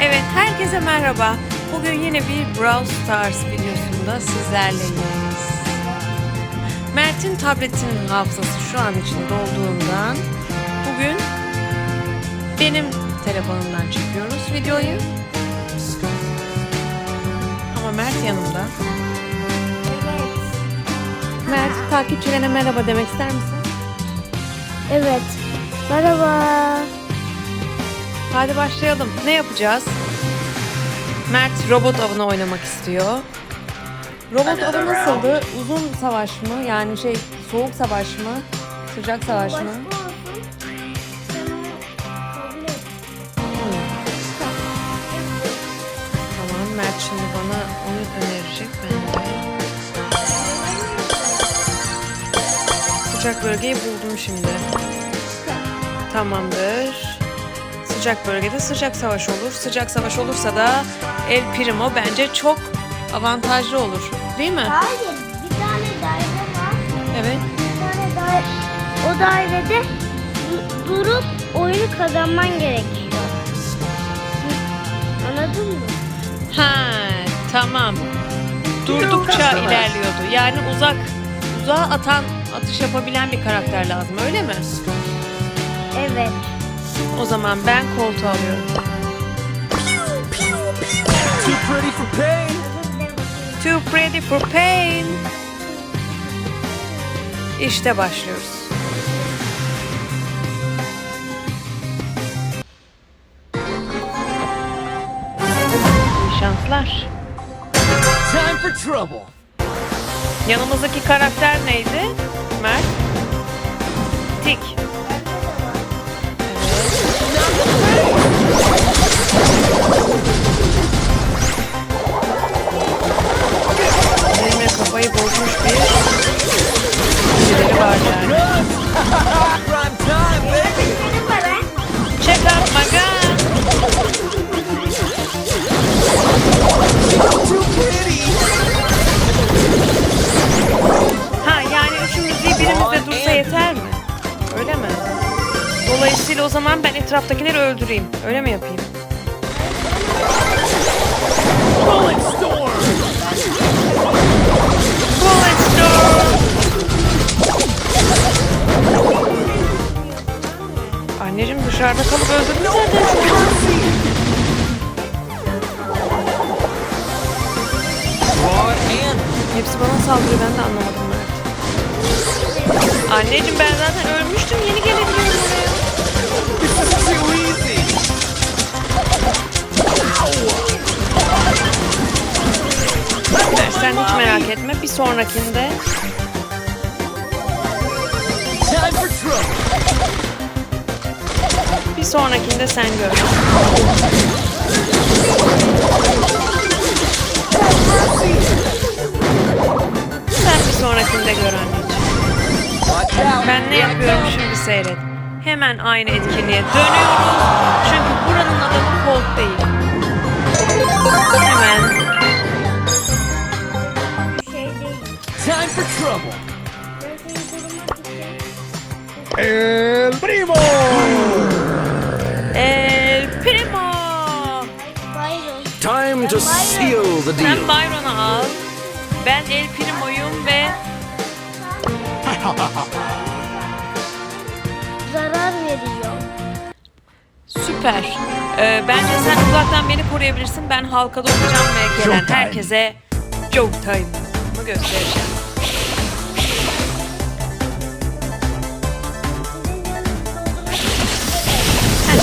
Evet, herkese merhaba. Bugün yine bir Brawl Stars videosunda sizlerleyiz. Mert'in tabletinin hafızası şu an için dolduğundan bugün benim telefonumdan çekiyoruz videoyu. Ama Mert yanımda. Mert, takipçilerine merhaba demek ister misin? Evet. Merhaba. Hadi başlayalım. Ne yapacağız? Mert robot avını oynamak istiyor. Robot avı nasıldı? Uzun savaş mı? Yani şey soğuk savaş mı? Sıcak savaş mı? Tamam Mert şimdi bana onu önerecek. Ben de sıcak bölgeyi buldum şimdi. Tamamdır. Sıcak bölgede sıcak savaş olur. Sıcak savaş olursa da El Primo bence çok avantajlı olur. Değil mi? Hayır, bir tane daire var. Evet. Bir tane daire. O dairede du- durup oyunu kazanman gerekiyor. Anladın mı? Ha, tamam. Durdukça ilerliyordu. Yani uzak, uzağa atan, atış yapabilen bir karakter lazım öyle mi? Evet. O zaman ben koltuğu alıyorum. Too pretty for pain. Too pretty for pain. İşte başlıyoruz. Şanslar. Time for trouble. Yanımızdaki karakter neydi? Mert. Tik. Benimle kafayı bozmuş bir birileri var yani. Check out my gun. Ha yani üçümüz değil birimizde dursa yeter mi? Öyle mi? Dolayısıyla o zaman ben etraftakileri öldüreyim. Öyle mi yapayım? Bullet. Anneciğim dışarıda kalıp. Raw and Hepsi bana saldırıyor ben de anlamadım Mert. Anneciğim ben zaten ölmüştüm yeni gelebiliyorum oraya. Sen hiç merak etme bir sonrakinde bir sonrakinde sen gör. Sen bir sonrakinde gör anneciğim. Ben ne yapıyorum şimdi seyret. Hemen aynı etkinliğe dönüyoruz. Çünkü buranın adamı Colt değil. Time for trouble. El primo. El Primo. Time to seal the Sen deal. Byron'u al. Ben El Primo'yum ve Zarar veriyor. süper. Ee, bence sen uzaktan beni koruyabilirsin. Ben halkada olacağım ve gelen herkese Showtime'ı göstereceğim. Sen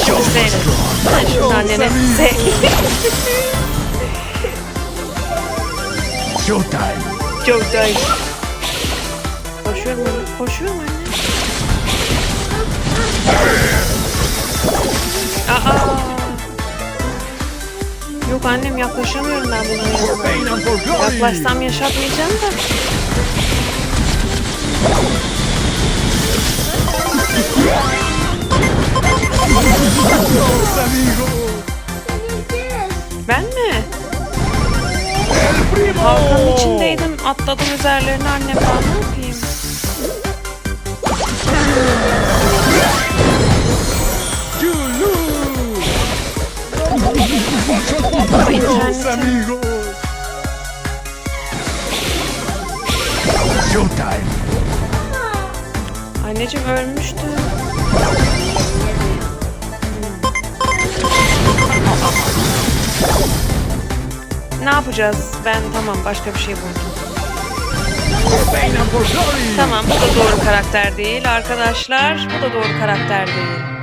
şimdi seyret. Sen şimdi annene seyret. Showtime. Showtime. Koşuyorum anne. Koşuyorum anne. Aa. Yok annem yaklaşamıyorum ben buna. Yaklaşsam yaşatmayacağım da. Ben mi? Halkanın içindeydim. Atladım üzerlerine annem ben ne yapayım? İnternetim. amigos. Showtime. Anneciğim ölmüştü. Ne yapacağız? Ben tamam başka bir şey buldum. Tamam bu da doğru karakter değil arkadaşlar. Bu da doğru karakter değil.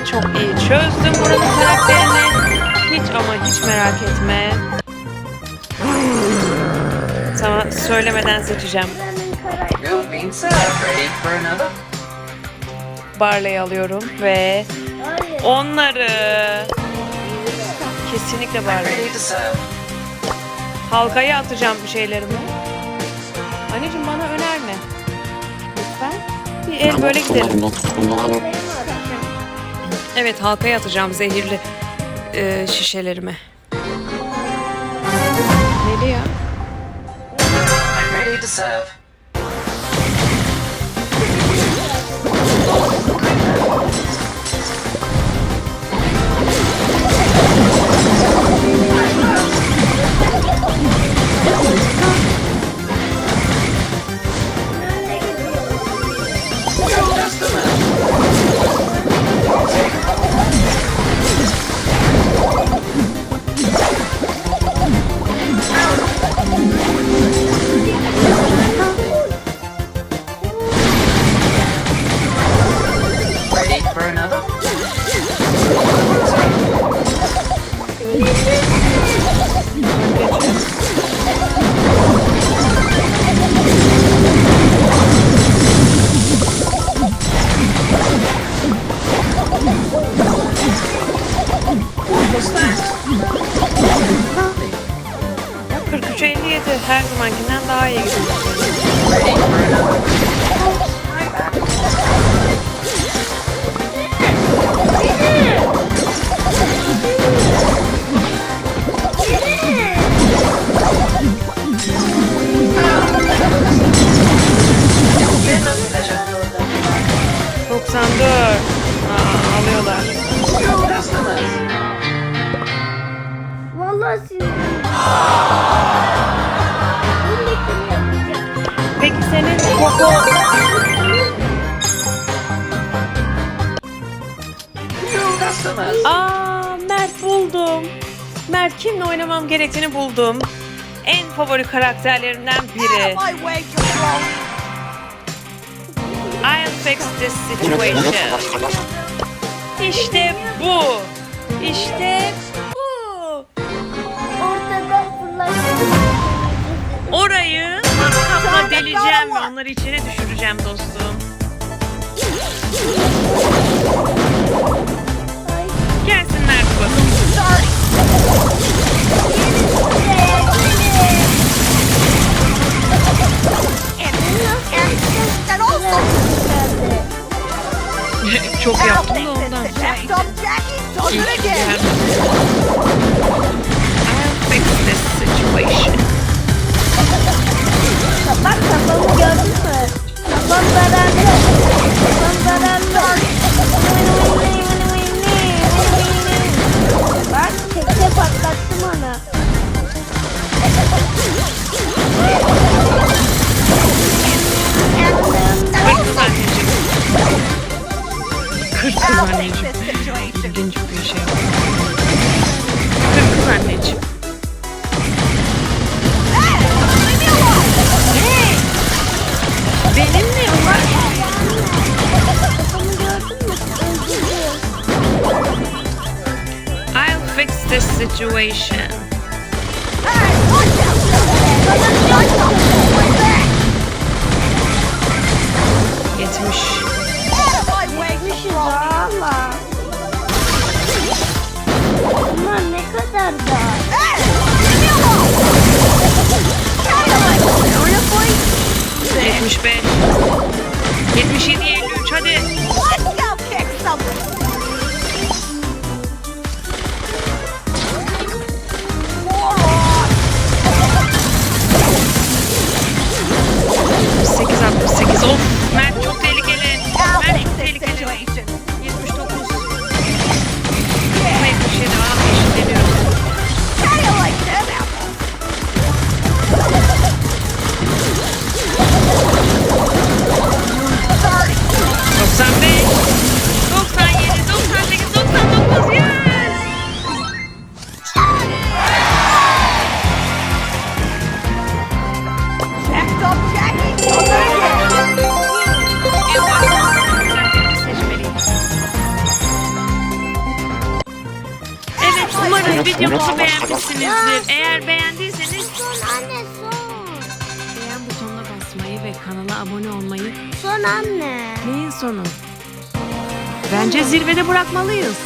De çok iyi çözdüm buranın karakterini. Hiç ama hiç merak etme. Sana söylemeden seçeceğim. Barley'i alıyorum ve onları kesinlikle Barley. Halkaya atacağım bir şeylerimi. Anneciğim bana önerme. Lütfen. Bir el böyle gidelim. Evet halkaya atacağım zehirli e, şişelerimi. Neli ya? Ready to serve. 43'e 57 her zamankinden daha iyi gidiyor. Ben nasıl Minute. Aa Mert buldum. Mert kimle oynamam gerektiğini buldum. En favori karakterlerimden biri. I'll fix this situation. İşte bu. İşte bu. Ortada fırlatacağım. Orayı matkapla deleceğim ve onları içine düşüreceğim dostum. Çok yaptım da ondan. İyi ki geldim. I'll fix this situation. Bak kafamı gördün mü? Kafam zararlı. Situation. Yetmiş. Gitmişiz valla. Bunlar ne kadar da? Yetmiş beş. Yetmiş yedi, elli üç hadi. Umarım beğenmişsinizdir. Eğer beğendiyseniz Son anne son. beğen butonuna basmayı ve kanala abone olmayı Son anne. neyin sonu? Bence zirvede bırakmalıyız.